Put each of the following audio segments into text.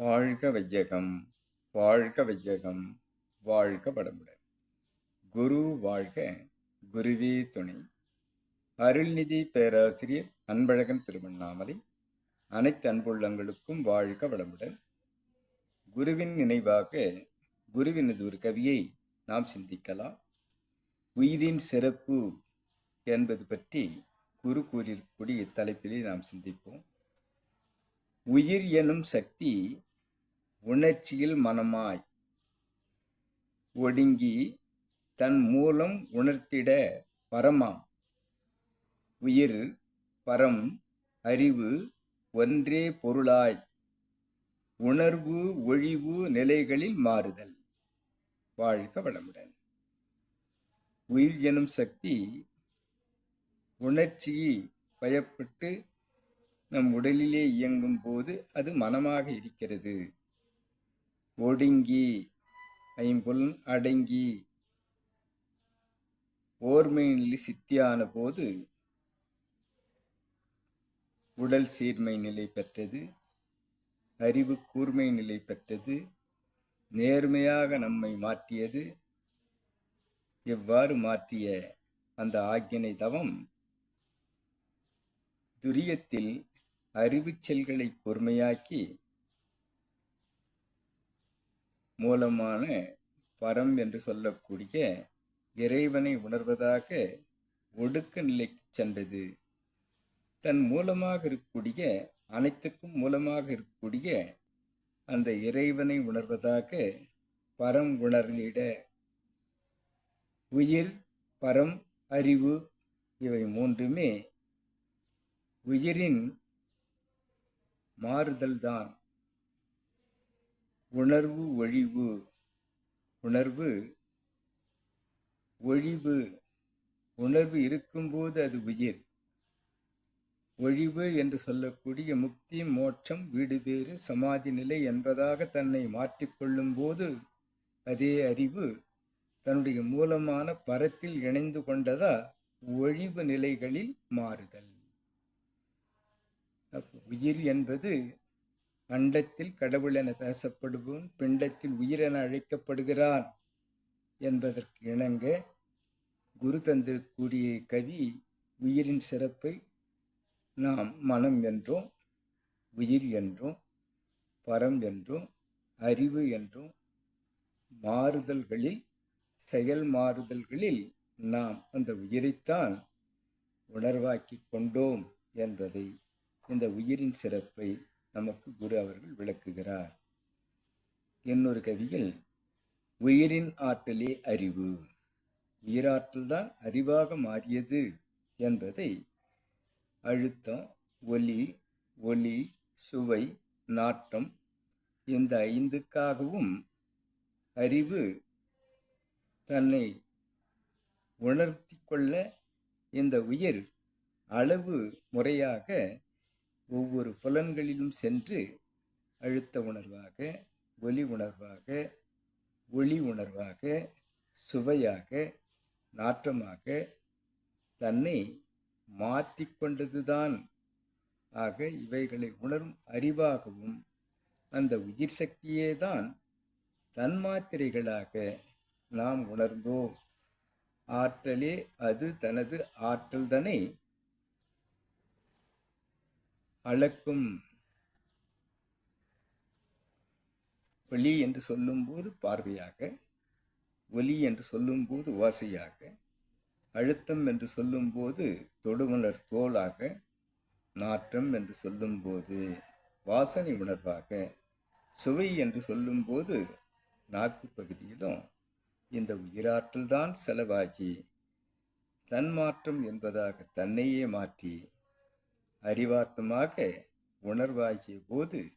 வாழ்க வையகம் வாழ்க வையகம் வாழ்க வளமுடன். குரு வாழ்க குருவே துணை. அருள்நிதி பேராசிரியர் அன்பழகன் திருவண்ணாமலை. அனைத்து அன்புள்ளங்களுக்கும் வாழ்க வளமுடன். குருவின் நினைவாக குருவினது ஒரு கவியை நாம் சிந்திக்கலாம். உயிரின் சிறப்பு என்பது பற்றி குரு கூறியிருக்கக்கூடிய தலைப்பிலே நாம் சிந்திப்போம். உயிர் எனும் சக்தி உணர்ச்சியில் மனமாய் ஒடுங்கி தன் மூலம் உணர்த்திட பரமாம். உயிர் பரம் அறிவு ஒன்றே பொருளாய். உணர்வு ஒழிவு நிலைகளில் மாறுதல். வாழ்க வளமுடன். உயிர் எனும் சக்தி உணர்ச்சியை பயப்பட்டு நம் உடலிலே இயங்கும் போது அது மனமாக இருக்கிறது. ஒடுங்கி. ஐம்பொல் அடங்கி. ஓர்மை நிலை சித்தியான போது உடல் சீர்மை நிலை பெற்றது. அறிவு கூர்மை நிலை பெற்றது. நேர்மையாக நம்மை மாற்றியது. எவ்வாறு மாற்றிய அந்த ஆக்கினை தவம்? துரியத்தில் அறிவுச் செல்களை பொறுமையாக்கி மூலமான பரம் என்று சொல்லக்கூடிய இறைவனை உணர்வதாக ஒடுக்க நிலைக்கு சென்றது. தன் மூலமாக இருக்கக்கூடிய அனைத்துக்கும் மூலமாக இருக்கக்கூடிய அந்த இறைவனை உணர்வதாக பரம் உணர்ந்திட உயிர் பரம் அறிவு இவை மூன்றுமே உயிரின் மாறுதல்தான். உணர்வு ஒழிவு. உணர்வு ஒழிவு. உணர்வு இருக்கும்போது அது உயிர். ஒழிவு என்று சொல்லக்கூடிய முக்தி மோட்சம் வீடு பேறு சமாதி நிலை என்பதாக தன்னை மாற்றிக்கொள்ளும் போது அதே அறிவு தன்னுடைய மூலமான பரத்தில் இணைந்து கொண்டதா? ஒழிவு நிலைகளில் மாறுதல். உயிர் என்பது அண்டத்தில் கடவுள் என பேசப்படுவோம் பிண்டத்தில் உயிர் என அழைக்கப்படுகிறான் என்பதற்கு இணங்க குரு தந்திருக்கூடிய கவி உயிரின் சிறப்பை நாம் மனம் என்றும் உயிர் என்றும் பரம் என்றும் அறிவு என்றும் மாறுதல்களில் செயல் மாறுதல்களில் நாம் அந்த உயிரைத்தான் உணர்வாக்கி கொண்டோம் என்பதை இந்த உயிரின் சிறப்பை நமக்கு குரு அவர்கள் விளக்குகிறார். இன்னொரு கவியில் உயிரின் ஆற்றலே அறிவு. உயிராற்றல் தான் அறிவாக மாறியது என்பதை அழுத்தம் ஒலி ஒளி சுவை நாட்டம் இந்த ஐந்துக்காகவும் அறிவு தன்னை உணர்த்தி கொள்ள இந்த உயிர் அளவு முறையாக ஒவ்வொரு புலன்களிலும் சென்று அழுத்த உணர்வாக ஒலி உணர்வாக ஒளி உணர்வாக சுவையாக நாற்றமாக தன்னை மாற்றிக்கொண்டதுதான் ஆக இவைகளை உணரும் அறிவாகவும் அந்த உயிர் சக்தியே தான் தன்மாத்திரைகளாக நாம் உணர்ந்தோம். ஆற்றலே அது தனது ஆற்றல்தனை அளக்கும் ஒளி என்று சொல்லும்போது பார்வையாக ஒலி என்று சொல்லும்போது ஓசையாக அழுத்தம் என்று சொல்லும்போது தொடுமலர் தோலாக நாற்றம் என்று சொல்லும்போது வாசனை உணர்வாக சுவை என்று சொல்லும்போது நாக்கு பகுதியிலும் இந்த உயிராற்றல் தான் செலவாகி தன்மாற்றம் என்பதாக தன்னையே மாற்றி அறிவார்த்தமாக உணர்வாகிய போது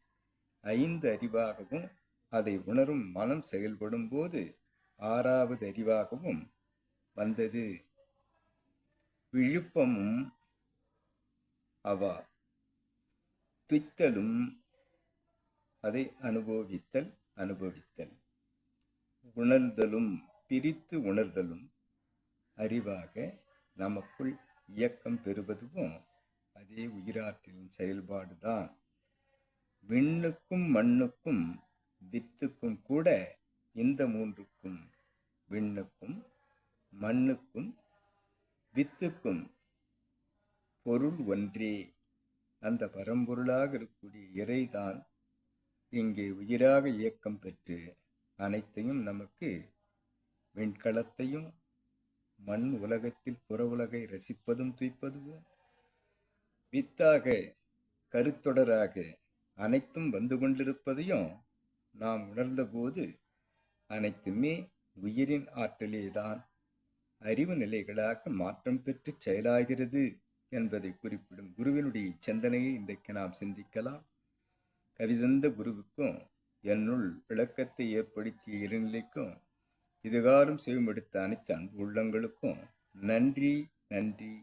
ஐந்து அறிவாகவும் அதை உணரும் மனம் செயல்படும் போது ஆறாவது அறிவாகவும் வந்தது. விழுப்பமும் அவா. துய்த்தலும் அதை அனுபவித்தல் அனுபவித்தல். உணர்தலும் பிரித்து உணர்தலும் அறிவாக நமக்குள் இயக்கம் பெறுவதும் அதே உயிராற்றலின் செயல்பாடுதான். விண்ணுக்கும் மண்ணுக்கும் வித்துக்கும் கூட இந்த மூன்றுக்கும் விண்ணுக்கும் மண்ணுக்கும் வித்துக்கும் பொருள் ஒன்றே. அந்த பரம்பொருளாக இருக்கக்கூடிய இறைதான் இங்கே உயிராக இயக்கம் பெற்று அனைத்தையும் நமக்கு விண்கலத்தையும் மண் உலகத்தில் புற உலகை ரசிப்பதும் துய்ப்பதுவும் வித்தாக கருத்தொடராக அனைத்தும் வந்து கொண்டிருப்பதையும் நாம் உணர்ந்தபோது அனைத்துமே உயிரின் ஆற்றலேதான். அறிவு நிலைகளாக மாற்றம் பெற்று செயலாகிறது என்பதை குறிப்பிடும் குருவினுடைய சிந்தனையை இன்றைக்கு நாம் சிந்திக்கலாம். கவிதந்த குருவுக்கும் என்னுள் விளக்கத்தை ஏற்படுத்திய இருநிலைக்கும் இதுகாரும் செவிமடுத்த அனைத்து அன்பு உள்ளங்களுக்கும் நன்றி நன்றி.